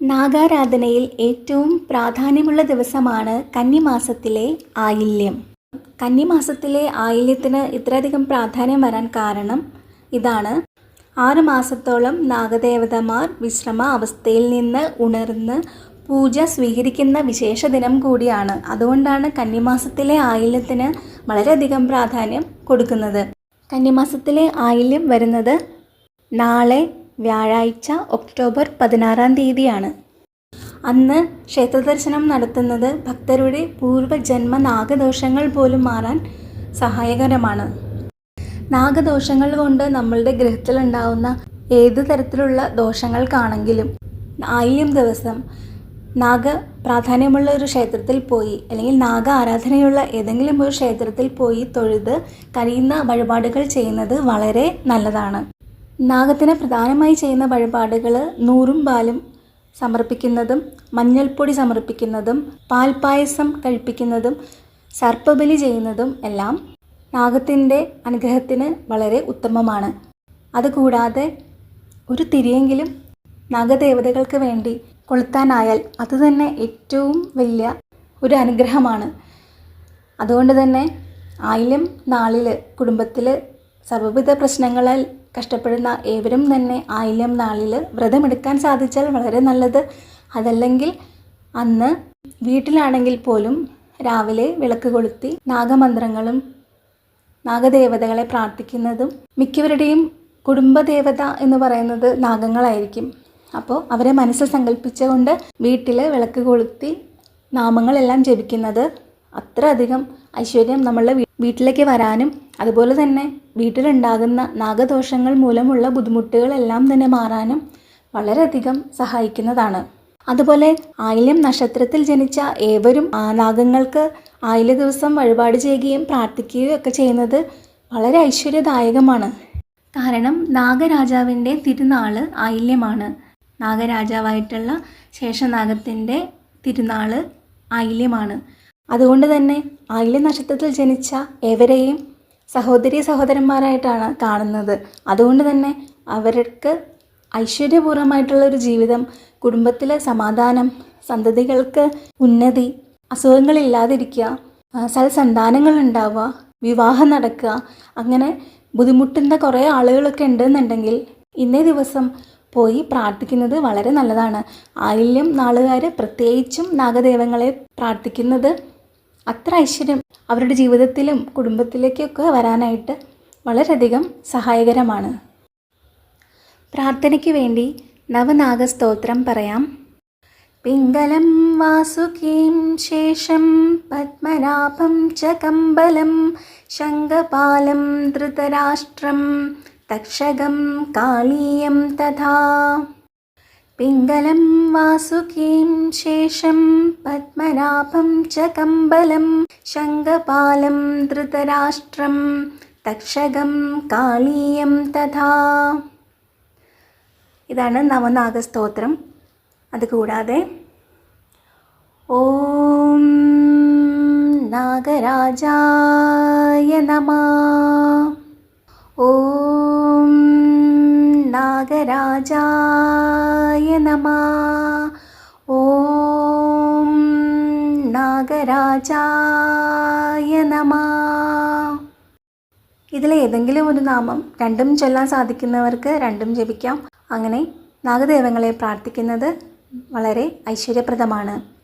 നാഗാരാധനയിൽ ഏറ്റവും പ്രാധാന്യമുള്ള ദിവസമാണ് കന്നിമാസത്തിലെ ആയില്യം. കന്നിമാസത്തിലെ ആയില്യത്തിന് ഇത്രയധികം പ്രാധാന്യം വരാൻ കാരണം ഇതാണ്. ആറ് മാസത്തോളം നാഗദേവതമാർ വിശ്രമ അവസ്ഥയിൽ നിന്ന് ഉണർന്ന് പൂജ സ്വീകരിക്കുന്ന വിശേഷ ദിനം കൂടിയാണ്. അതുകൊണ്ടാണ് കന്നിമാസത്തിലെ ആയില്യത്തിന് വളരെയധികം പ്രാധാന്യം കൊടുക്കുന്നത്. കന്നിമാസത്തിലെ ആയില്യം വരുന്നത് നാളെ വ്യാഴാഴ്ച ഒക്ടോബർ പതിനാറാം തീയതിയാണ്. അന്ന് ക്ഷേത്രദർശനം നടത്തുന്നത് ഭക്തരുടെ പൂർവജന്മ നാഗദോഷങ്ങൾ പോലും മാറാൻ സഹായകരമാണ്. നാഗദോഷങ്ങൾ കൊണ്ട് നമ്മളുടെ ഗൃഹത്തിലുണ്ടാവുന്ന ഏതു തരത്തിലുള്ള ദോഷങ്ങൾക്കാണെങ്കിലും ആയിരം ദിവസം നാഗ പ്രാധാന്യമുള്ള ഒരു ക്ഷേത്രത്തിൽ പോയി അല്ലെങ്കിൽ നാഗ ആരാധനയുള്ള ഏതെങ്കിലും ഒരു ക്ഷേത്രത്തിൽ പോയി തൊഴുത് കഴിയുന്ന വഴിപാടുകൾ ചെയ്യുന്നത് വളരെ നല്ലതാണ്. നാഗത്തിന് പ്രധാനമായി ചെയ്യുന്ന വഴിപാടുകൾ നൂറും പാലും സമർപ്പിക്കുന്നതും മഞ്ഞൾപ്പൊടി സമർപ്പിക്കുന്നതും പാൽപ്പായസം കഴിപ്പിക്കുന്നതും സർപ്പബലി ചെയ്യുന്നതും എല്ലാം നാഗത്തിന്റെ അനുഗ്രഹത്തിന് വളരെ ഉത്തമമാണ്. അതുകൂടാതെ ഒരു തിരിയെങ്കിലും നാഗദേവതകൾക്ക് വേണ്ടി കൊളുത്താനായാൽ അതുതന്നെ ഏറ്റവും വലിയ ഒരു അനുഗ്രഹമാണ്. അതുകൊണ്ട് തന്നെ ആയില്യം നാളിൽ കുടുംബത്തിൽ സർവവിധ പ്രശ്നങ്ങളാൽ കഷ്ടപ്പെടുന്ന ഏവരും തന്നെ ആയില്യം നാളിൽ വ്രതമെടുക്കാൻ സാധിച്ചാൽ വളരെ നല്ലത്. അതല്ലെങ്കിൽ അന്ന് വീട്ടിലാണെങ്കിൽ പോലും രാവിലെ വിളക്ക് കൊളുത്തി നാഗമന്ത്രങ്ങളും നാഗദേവതകളെ പ്രാർത്ഥിക്കുന്നതും മിക്കവരുടെയും കുടുംബദേവത എന്ന് പറയുന്നത് നാഗങ്ങളായിരിക്കും. അപ്പോൾ അവരെ മനസ്സിൽ സങ്കല്പിച്ചുകൊണ്ട് വീട്ടിൽ വിളക്ക് കൊളുത്തി നാമങ്ങളെല്ലാം ജപിക്കുന്നത് അത്ര അധികം ഐശ്വര്യം നമ്മളുടെ വീട്ടിലേക്ക് വരാനും അതുപോലെ തന്നെ വീട്ടിലുണ്ടാകുന്ന നാഗദോഷങ്ങൾ മൂലമുള്ള ബുദ്ധിമുട്ടുകളെല്ലാം തന്നെ മാറാനും വളരെയധികം സഹായിക്കുന്നതാണ്. അതുപോലെ ആയില്യം നക്ഷത്രത്തിൽ ജനിച്ച ഏവരും നാഗങ്ങൾക്ക് ആയില്യ ദിവസം വഴിപാട് ചെയ്യുകയും പ്രാർത്ഥിക്കുകയും ഒക്കെ ചെയ്യുന്നത് വളരെ ഐശ്വര്യദായകമാണ്. കാരണം നാഗരാജാവിന്റെ തിരുനാൾ ആയില്യമാണ്. നാഗരാജാവായിട്ടുള്ള ശേഷനാഗത്തിന്റെ തിരുനാൾ ആയില്യമാണ്. അതുകൊണ്ട് തന്നെ ആയില്യ നക്ഷത്രത്തിൽ ജനിച്ച എവരെയും സഹോദരി സഹോദരന്മാരായിട്ടാണ് കാണുന്നത്. അതുകൊണ്ട് തന്നെ അവർക്ക് ഐശ്വര്യപൂർവമായിട്ടുള്ള ഒരു ജീവിതം കുടുംബത്തിലെ സമാധാനം സന്തതികൾക്ക് ഉന്നതി അസുഖങ്ങളില്ലാതിരിക്കുക സൽസന്താനങ്ങൾ ഉണ്ടാവുക വിവാഹം നടക്കുക അങ്ങനെ ബുദ്ധിമുട്ടുന്ന കുറേ ആളുകളൊക്കെ ഉണ്ടെന്നുണ്ടെങ്കിൽ ഇന്നേ ദിവസം പോയി പ്രാർത്ഥിക്കുന്നത് വളരെ നല്ലതാണ്. ആയില്യം നാളുകാർ പ്രത്യേകിച്ചും നാഗദേവങ്ങളെ പ്രാർത്ഥിക്കുന്നത് അത്ര ഐശ്വര്യം അവരുടെ ജീവിതത്തിലും കുടുംബത്തിലേക്കൊക്കെ വരാനായിട്ട് വളരെയധികം സഹായകരമാണ്. പ്രാർത്ഥനയ്ക്ക് വേണ്ടി നവനാഗ നവനാഗസ്തോത്രം പറയാം. പിംഗലം വാസുകീം ശേഷം പത്മനാഭം ച കമ്പലം ശംഖപാലം ധൃതരാഷ്ട്രം തക്ഷകം കാളീയം തഥാ പിംഗലം വാസുകീം ശേഷം പത്മനാഭം ച കമ്പലം ശംഖപാലം ധൃതരാഷ്ട്രം തക്ഷകം കാളീയം തഥാ. ഇതാണ് നവനാഗസ്തോത്രം. അതുകൂടാതെ ഓം നാഗരാജായ നമ. ഓം നാഗരാജായ നാഗരാജായ നമ. ഇതിലെ ഏതെങ്കിലും ഒരു നാമം രണ്ടും ചൊല്ലാൻ സാധിക്കുന്നവർക്ക് രണ്ടും ജപിക്കാം. അങ്ങനെ നാഗദേവങ്ങളെ പ്രാർത്ഥിക്കുന്നത് വളരെ ഐശ്വര്യപ്രദമാണ്.